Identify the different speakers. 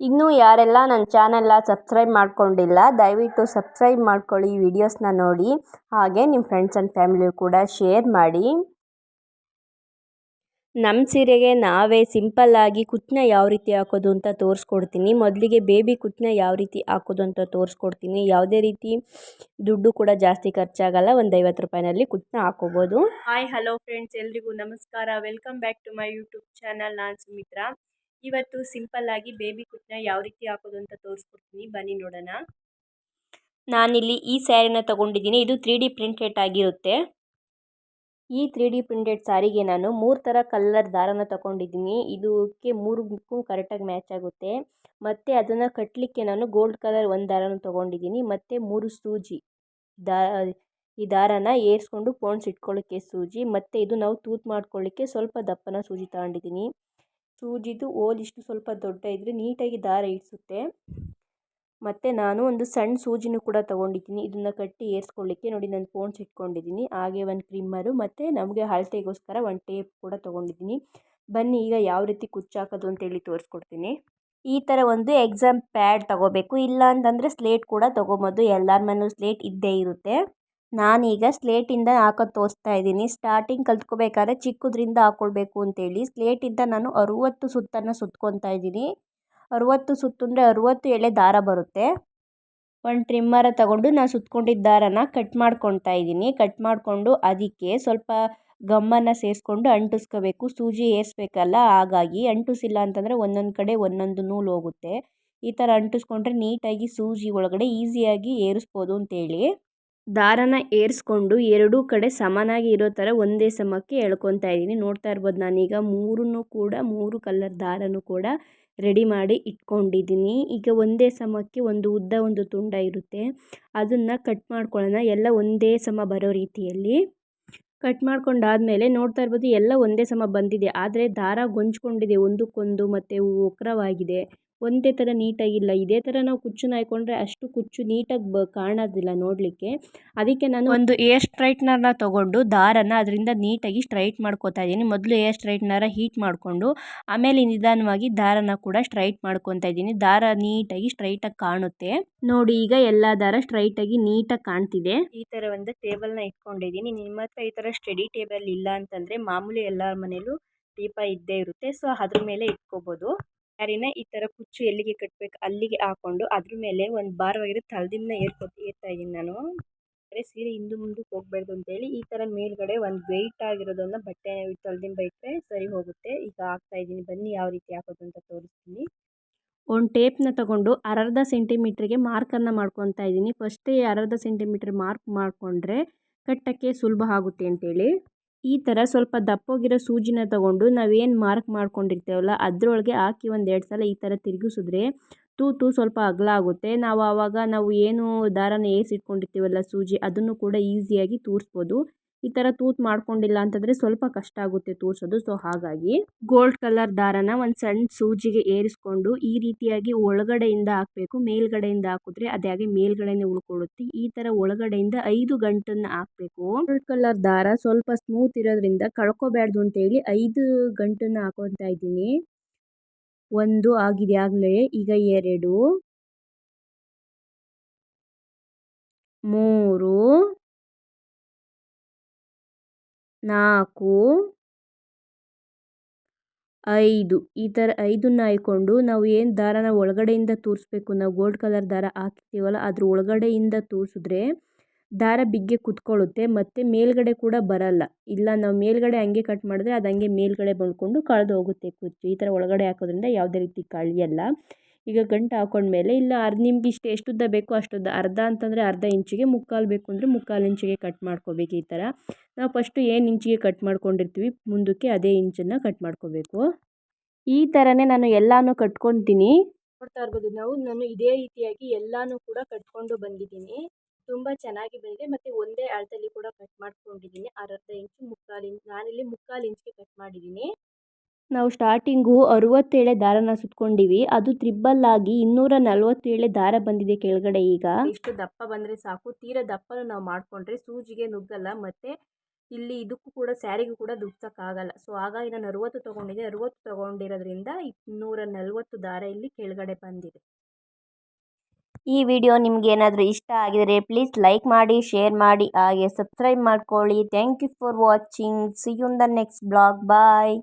Speaker 1: ಇನ್ನೂ ಯಾರೆಲ್ಲ ನನ್ನ ಚಾನೆಲ್ನ ಸಬ್ಸ್ಕ್ರೈಬ್ ಮಾಡ್ಕೊಂಡಿಲ್ಲ, ದಯವಿಟ್ಟು ಸಬ್ಸ್ಕ್ರೈಬ್ ಮಾಡ್ಕೊಳ್ಳಿ ವಿಡಿಯೋಸ್ನ ನೋಡಿ. ಹಾಗೆ ನಿಮ್ಮ ಫ್ರೆಂಡ್ಸ್ ಆ್ಯಂಡ್ ಫ್ಯಾಮಿಲಿ ಕೂಡ ಶೇರ್ ಮಾಡಿ. ನಮ್ಮ ಸೀರೆಗೆ ನಾವೇ ಸಿಂಪಲ್ಲಾಗಿ ಕುತ್ನ ಯಾವ ರೀತಿ ಹಾಕೋದು ಅಂತ ತೋರಿಸ್ಕೊಡ್ತೀನಿ. ಮೊದಲಿಗೆ ಬೇಬಿ ಕುತ್ನ ಯಾವ ರೀತಿ ಹಾಕೋದು ಅಂತ ತೋರಿಸ್ಕೊಡ್ತೀನಿ. ಯಾವುದೇ ರೀತಿ ದುಡ್ಡು ಕೂಡ ಜಾಸ್ತಿ ಖರ್ಚಾಗಲ್ಲ, ಒಂದು ಐವತ್ತು ರೂಪಾಯಿನಲ್ಲಿ ಕುತ್ನ ಹಾಕೋಬೋದು. ಹಾಯ್ ಹಲೋ ಫ್ರೆಂಡ್ಸ್ ಎಲ್ರಿಗೂ ನಮಸ್ಕಾರ. Welcome back to my YouTube channel ನಾನು ಸುಮಿತ್ರಾ. ಇವತ್ತು ಸಿಂಪಲ್ಲಾಗಿ ಬೇಬಿ ಕುಟ್ನ ಯಾವ ರೀತಿ ಹಾಕೋದು ಅಂತ ತೋರಿಸ್ಕೊಡ್ತೀನಿ. ಬನ್ನಿ ನೋಡೋಣ. ನಾನಿಲ್ಲಿ ಈ ಸ್ಯಾರಿನ ತಗೊಂಡಿದ್ದೀನಿ. ಇದು ತ್ರೀ ಡಿ ಪ್ರಿಂಟೆಡ್ ಆಗಿರುತ್ತೆ. ಈ ತ್ರೀ ಡಿ ಪ್ರಿಂಟೆಡ್ ಸ್ಯಾರಿಗೆ ನಾನು ಮೂರು ಥರ ಕಲರ್ ದಾರನ ತಗೊಂಡಿದ್ದೀನಿ. ಇದಕ್ಕೆ ಮೂರು ಬುಕ್ಕು ಕರೆಕ್ಟಾಗಿ ಮ್ಯಾಚ್ ಆಗುತ್ತೆ. ಮತ್ತು ಅದನ್ನು ಕಟ್ಟಲಿಕ್ಕೆ ನಾನು ಗೋಲ್ಡ್ ಕಲರ್ ಒಂದು ದಾರನ ತೊಗೊಂಡಿದ್ದೀನಿ. ಮತ್ತು ಮೂರು ಸೂಜಿ ಈ ದಾರನ ಏರಿಸ್ಕೊಂಡು ಪೋಣ್ಸ್ ಇಟ್ಕೊಳ್ಳೋಕ್ಕೆ ಸೂಜಿ. ಮತ್ತು ಇದು ನಾವು ತೂತು ಮಾಡ್ಕೊಳ್ಳಿಕ್ಕೆ ಸ್ವಲ್ಪ ದಪ್ಪನ ಸೂಜಿ ತಗೊಂಡಿದ್ದೀನಿ. ಸೂಜಿದು ಹೋಲ್ ಇಷ್ಟು ಸ್ವಲ್ಪ ದೊಡ್ಡ ಇದ್ದರೆ ನೀಟಾಗಿ ದಾರ ಇಡಿಸುತ್ತೆ. ಮತ್ತು ನಾನು ಒಂದು ಸಣ್ಣ ಸೂಜಿನೂ ಕೂಡ ತೊಗೊಂಡಿದ್ದೀನಿ. ಇದನ್ನು ಕಟ್ಟಿ ಏರಿಸ್ಕೊಳ್ಳಿಕ್ಕೆ ನೋಡಿ ನಾನು ಪೋಣ್ಸ್ ಇಟ್ಕೊಂಡಿದ್ದೀನಿ ಹಾಗೆ ಒಂದು ಕ್ರಿಮ್ಮರು ಮತ್ತು ನಮಗೆ ಅಳತೆಗೋಸ್ಕರ ಒಂದು ಟೇಪ್ ಕೂಡ ತೊಗೊಂಡಿದ್ದೀನಿ. ಬನ್ನಿ ಈಗ ಯಾವ ರೀತಿ ಕುಚ್ಚಾಕೋದು ಅಂತೇಳಿ ತೋರಿಸ್ಕೊಡ್ತೀನಿ. ಈ ಥರ ಒಂದು ಎಕ್ಸಾಮ್ ಪ್ಯಾಡ್ ತೊಗೋಬೇಕು. ಇಲ್ಲ ಅಂತಂದರೆ ಸ್ಲೇಟ್ ಕೂಡ ತೊಗೊಬೋದು. ಎಲ್ಲರ ಮನೆಯಲ್ಲೂ ಸ್ಲೇಟ್ ಇದ್ದೇ ಇರುತ್ತೆ. ನಾನೀಗ ಸ್ಲೇಟಿಂದ ಹಾಕೋದು ತೋರಿಸ್ತಾ ಇದ್ದೀನಿ. ಸ್ಟಾರ್ಟಿಂಗ್ ಕಲ್ತ್ಕೋಬೇಕಾದ್ರೆ ಚಿಕ್ಕದ್ರಿಂದ ಹಾಕ್ಕೊಳ್ಬೇಕು ಅಂತೇಳಿ. ಸ್ಲೇಟಿಂದ ನಾನು ಅರುವತ್ತು ಸುತ್ತನ್ನು ಸುತ್ಕೊತಾ ಇದ್ದೀನಿ. ಅರುವತ್ತು ಸುತ್ತು ಅಂದರೆ ಅರುವತ್ತು ಎಳೆ ದಾರ ಬರುತ್ತೆ. ಒಂದು ಟ್ರಿಮ್ಮರ ತಗೊಂಡು ನಾನು ಸುತ್ಕೊಂಡಿದ್ದ ದಾರನ ಕಟ್ ಮಾಡ್ಕೊತಾ ಇದ್ದೀನಿ. ಕಟ್ ಮಾಡಿಕೊಂಡು ಅದಕ್ಕೆ ಸ್ವಲ್ಪ ಗಮ್ಮನ್ನು ಸೇರಿಸ್ಕೊಂಡು ಅಂಟಿಸ್ಕೋಬೇಕು. ಸೂಜಿ ಏರಿಸ್ಬೇಕಲ್ಲ, ಹಾಗಾಗಿ ಅಂಟಿಸಿಲ್ಲ ಅಂತಂದರೆ ಒಂದೊಂದು ಕಡೆ ಒಂದೊಂದು ನೂಲು ಹೋಗುತ್ತೆ. ಈ ಥರ ಅಂಟಿಸ್ಕೊಂಡ್ರೆ ನೀಟಾಗಿ ಸೂಜಿ ಒಳಗಡೆ ಈಸಿಯಾಗಿ ಏರಿಸ್ಬೋದು ಅಂತೇಳಿ. ದಾರನ ಏರಿಸ್ಕೊಂಡು ಎರಡೂ ಕಡೆ ಸಮನಾಗಿ ಇರೋ ಥರ ಒಂದೇ ಸಮಕ್ಕೆ ಎಳ್ಕೊತಾ ಇದ್ದೀನಿ. ನೋಡ್ತಾ ಇರ್ಬೋದು ನಾನೀಗ ಮೂರನ್ನು ಕೂಡ, ಮೂರು ಕಲರ್ ದಾರನೂ ಕೂಡ ರೆಡಿ ಮಾಡಿ ಇಟ್ಕೊಂಡಿದ್ದೀನಿ. ಈಗ ಒಂದೇ ಸಮಕ್ಕೆ ಒಂದು ಉದ್ದ, ಒಂದು ತುಂಡ ಇರುತ್ತೆ. ಅದನ್ನು ಕಟ್ ಮಾಡ್ಕೊಳ್ಳೋಣ. ಎಲ್ಲ ಒಂದೇ ಸಮ ಬರೋ ರೀತಿಯಲ್ಲಿ. ಕಟ್ ಮಾಡ್ಕೊಂಡಾದಮೇಲೆ ನೋಡ್ತಾ ಇರ್ಬೋದು ಎಲ್ಲ ಒಂದೇ ಸಮ ಬಂದಿದೆ. ಆದರೆ ದಾರ ಗೊಂಚ್ಕೊಂಡಿದೆ ಒಂದಕ್ಕೊಂದು ಮತ್ತು ವಕ್ರವಾಗಿದೆ ಒಂದೇ ಥರ ನೀಟಾಗಿಲ್ಲ ಇದೇ ಥರ ನಾವು ಕುಚ್ಚನ್ನ ಹಾಕ್ಕೊಂಡ್ರೆ ಅಷ್ಟು ಕುಚ್ಚು ನೀಟಾಗಿ ಬ ಕಾಣೋದಿಲ್ಲ ನೋಡಲಿಕ್ಕೆ. ಅದಕ್ಕೆ ನಾನು ಒಂದು ಏರ್ ಸ್ಟ್ರೈಟ್ನರ್ನ ತೊಗೊಂಡು ದಾರನ ಅದರಿಂದ ನೀಟಾಗಿ ಸ್ಟ್ರೈಟ್ ಮಾಡ್ಕೋತಾ ಇದ್ದೀನಿ. ಮೊದಲು ಏರ್ ಸ್ಟ್ರೈಟ್ನರ ಹೀಟ್ ಮಾಡಿಕೊಂಡು ಆಮೇಲೆ ನಿಧಾನವಾಗಿ ದಾರನ ಕೂಡ ಸ್ಟ್ರೈಟ್ ಮಾಡ್ಕೊತಾ ಇದ್ದೀನಿ. ದಾರ ನೀಟಾಗಿ ಸ್ಟ್ರೈಟಾಗಿ ಕಾಣುತ್ತೆ. ನೋಡಿ ಈಗ ಎಲ್ಲ ದಾರ ಸ್ಟ್ರೈಟಾಗಿ ನೀಟಾಗಿ ಕಾಣ್ತಿದೆ. ಈ ಥರ ಒಂದು ಟೇಬಲ್ನ ಇಟ್ಕೊಂಡಿದ್ದೀನಿ. ನಿಮ್ಮ ಹತ್ರ ಈ ಥರ ಸ್ಟಡಿ ಟೇಬಲ್ ಇಲ್ಲ ಅಂತಂದರೆ ಮಾಮೂಲಿ ಎಲ್ಲರ ಮನೇಲೂ ದೀಪ ಇದ್ದೇ ಇರುತ್ತೆ. ಸೊ ಅದ್ರ ಮೇಲೆ ಇಟ್ಕೋಬೋದು. ಸ್ಯಾರಿನ ಈ ಥರ ಕುಚ್ಚು ಎಲ್ಲಿಗೆ ಕಟ್ಟಬೇಕು ಅಲ್ಲಿಗೆ ಹಾಕ್ಕೊಂಡು ಅದ್ರ ಮೇಲೆ ಒಂದು ಭಾರವಾಗಿರೋ ತಳದಿಂಬನ್ನ ಏರ್ಕೊ ಏರ್ತಾ ಇದ್ದೀನಿ ನಾನು. ಅಂದರೆ ಸೀರೆ ಹಿಂದು ಮುಂದಕ್ಕೆ ಹೋಗಬಾರ್ದು ಅಂತೇಳಿ ಈ ಥರ ಮೇಲ್ಗಡೆ ಒಂದು ವೆಯ್ಟ್ ಆಗಿರೋದನ್ನು ಬಟ್ಟೆ ತಳದಿಂಬ ಇಟ್ಟರೆ ಸರಿ ಹೋಗುತ್ತೆ. ಈಗ ಹಾಕ್ತಾ ಇದ್ದೀನಿ. ಬನ್ನಿ ಯಾವ ರೀತಿ ಹಾಕೋದು ಅಂತ ತೋರಿಸ್ತೀನಿ. ಒಂದು ಟೇಪ್ನ ತಗೊಂಡು ಅರ್ಧ ಸೆಂಟಿಮೀಟ್ರಿಗೆ ಮಾರ್ಕನ್ನು ಮಾಡ್ಕೊತಾ ಇದ್ದೀನಿ. ಫಸ್ಟೇ ಅರ್ಧ ಸೆಂಟಿಮೀಟ್ರ್ ಮಾರ್ಕ್ ಮಾಡಿಕೊಂಡ್ರೆ ಕಟ್ಟಕ್ಕೆ ಸುಲಭ ಆಗುತ್ತೆ ಅಂತೇಳಿ. ಈ ಥರ ಸ್ವಲ್ಪ ದಪ್ಪೋಗಿರೋ ಸೂಜಿನ ತಗೊಂಡು ನಾವೇನು ಮಾರ್ಕ್ ಮಾಡ್ಕೊಂಡಿರ್ತೇವಲ್ಲ, ಅದರೊಳಗೆ ಹಾಕಿ ಒಂದು ಎರಡು ಸಲ ಈ ಥರ ತಿರುಗಿಸಿದ್ರೆ ತೂತು ಸ್ವಲ್ಪ ಅಗಲ ಆಗುತ್ತೆ. ನಾವು ಆವಾಗ ನಾವು ಏನು ದಾರನ ಏರಿಸಿಟ್ಕೊಂಡಿರ್ತೀವಲ್ಲ ಸೂಜಿ, ಅದನ್ನು ಕೂಡ ಈಸಿಯಾಗಿ ತೂರಿಸ್ಬೋದು. ಈ ಥರ ತೂತು ಮಾಡ್ಕೊಂಡಿಲ್ಲ ಅಂತಂದರೆ ಸ್ವಲ್ಪ ಕಷ್ಟ ಆಗುತ್ತೆ ತೂರ್ಸೋದು. ಸೊ ಹಾಗಾಗಿ ಗೋಲ್ಡ್ ಕಲರ್ ದಾರನ ಒಂದು ಸಣ್ಣ ಸೂಜಿಗೆ ಏರಿಸ್ಕೊಂಡು ಈ ರೀತಿಯಾಗಿ ಒಳಗಡೆಯಿಂದ ಹಾಕಬೇಕು. ಮೇಲ್ಗಡೆಯಿಂದ ಹಾಕಿದ್ರೆ ಅದೇ ಹಾಗೆ ಮೇಲ್ಗಡೆನೇ ಉಳ್ಕೊಳ್ಳುತ್ತೆ. ಈ ಥರ ಒಳಗಡೆಯಿಂದ ಐದು ಗಂಟನ್ನು ಹಾಕಬೇಕು. ಗೋಲ್ಡ್ ಕಲರ್ ದಾರ ಸ್ವಲ್ಪ ಸ್ಮೂತ್ ಇರೋದ್ರಿಂದ ಕಳ್ಕೊಬಾರ್ದು ಅಂತೇಳಿ ಐದು ಗಂಟನ್ನು ಹಾಕೊತಾ ಇದ್ದೀನಿ. ಒಂದು ಆಗಿದೆ ಆಗಲೇ, ಈಗ ಎರಡು. ಮೂರು. ನಾಲ್ಕು, ಐದು. ಈ ಥರ ಐದನ್ನು ಆಯ್ಕೊಂಡು ನಾವು ಏನು ದಾರನ ಒಳಗಡೆಯಿಂದ ತೋರಿಸ್ಬೇಕು? ನಾವು ಗೋಲ್ಡ್ ಕಲರ್ ದಾರ ಹಾಕ್ತೀವಲ್ಲ ಅದ್ರ ಒಳಗಡೆಯಿಂದ ತೋರಿಸಿದ್ರೆ ದಾರ ಬಿಗ್ಗೆ ಕುತ್ಕೊಳ್ಳುತ್ತೆ, ಮತ್ತು ಮೇಲ್ಗಡೆ ಕೂಡ ಬರಲ್ಲ. ಇಲ್ಲ, ನಾವು ಮೇಲ್ಗಡೆ ಹಂಗೆ ಕಟ್ ಮಾಡಿದ್ರೆ ಅದು ಹಂಗೆ ಮೇಲ್ಗಡೆ ಬಂದ್ಕೊಂಡು ಕಳೆದು ಹೋಗುತ್ತೆ ಕುಚ್ಚು ಈ ಥರ ಒಳಗಡೆ ಹಾಕೋದ್ರಿಂದ ಯಾವುದೇ ರೀತಿ ಕಳೆಯಲ್ಲ ಈಗ ಗಂಟು ಹಾಕೊಂಡ್ಮೇಲೆ ಇಲ್ಲ ಅರ್ಧ ನಿಮ್ಗೆ ಇಷ್ಟು ಎಷ್ಟು ಉದ್ದ ಬೇಕೋ ಅಷ್ಟುದ್ದ, ಅರ್ಧ ಅಂತಂದರೆ ಅರ್ಧ ಇಂಚಿಗೆ ಮುಕ್ಕಾಲು ಬೇಕು ಅಂದರೆ ಮುಕ್ಕಾಲು ಇಂಚಿಗೆ ಕಟ್ ಮಾಡ್ಕೋಬೇಕು ಈ ಥರ. ನಾವು ಫಸ್ಟು ಏನು ಇಂಚಿಗೆ ಕಟ್ ಮಾಡ್ಕೊಂಡಿರ್ತೀವಿ ಮುಂದಕ್ಕೆ ಅದೇ ಇಂಚನ್ನು ಕಟ್ ಮಾಡ್ಕೋಬೇಕು. ಈ ಥರನೇ ನಾನು ಎಲ್ಲನೂ ಕಟ್ಕೊತೀನಿ. ನೋಡ್ತಾ ಇರ್ಬೋದು, ನಾವು ನಾನು ಇದೇ ರೀತಿಯಾಗಿ ಎಲ್ಲನೂ ಕೂಡ ಕಟ್ಕೊಂಡು ಬಂದಿದ್ದೀನಿ. ತುಂಬ ಚೆನ್ನಾಗಿ ಬಂದಿದೆ ಮತ್ತು ಒಂದೇ ಅಳತೆಯಲ್ಲಿ ಕೂಡ ಕಟ್ ಮಾಡ್ಕೊಂಡಿದ್ದೀನಿ. ಅರ್ಧ ಇಂಚು ಮುಕ್ಕಾಲು ಇಂಚು ನಾನಿಲ್ಲಿ ಮುಕ್ಕಾಲು ಇಂಚಿಗೆ ಕಟ್ ಮಾಡಿದ್ದೀನಿ. ನಾವು ಸ್ಟಾರ್ಟಿಂಗು ಅರುವತ್ತೇಳೆ ದಾರನ ಸುತ್ಕೊಂಡಿವಿ. ಅದು ತ್ರಿಬ್ಬಲ್ ಆಗಿ ಇನ್ನೂರ ನಲವತ್ತೇಳೆ ದಾರ ಬಂದಿದೆ ಕೆಳಗಡೆ ಈಗ. ಇಷ್ಟು ದಪ್ಪ ಬಂದರೆ ಸಾಕು. ತೀರ ದಪ್ಪನ ನಾವು ಮಾಡಿಕೊಂಡ್ರೆ ಸೂಜಿಗೆ ನುಗ್ಗಲ್ಲ ಮತ್ತು ಇಲ್ಲಿ ಇದಕ್ಕೂ ಕೂಡ ಸ್ಯಾರಿಗೂ ಕೂಡ ದುಗ್ಸೋಕ್ಕಾಗಲ್ಲ. ಸೊ ಹಾಗಾಗಿ ನಾನು ಅರುವತ್ತು ತೊಗೊಂಡಿದ್ದೆ. ಅರುವತ್ತು ತೊಗೊಂಡಿರೋದ್ರಿಂದ ಇನ್ನೂರ ನಲ್ವತ್ತು ದಾರ ಇಲ್ಲಿ ಕೆಳಗಡೆ ಬಂದಿದೆ. ಈ ವಿಡಿಯೋ ನಿಮ್ಗೆ ಏನಾದರೂ ಇಷ್ಟ ಆಗಿದರೆ ಪ್ಲೀಸ್ ಲೈಕ್ ಮಾಡಿ ಶೇರ್ ಮಾಡಿ ಹಾಗೆ ಸಬ್ಸ್ಕ್ರೈಬ್ ಮಾಡ್ಕೊಳ್ಳಿ. Thank you for watching see you in the next blog bye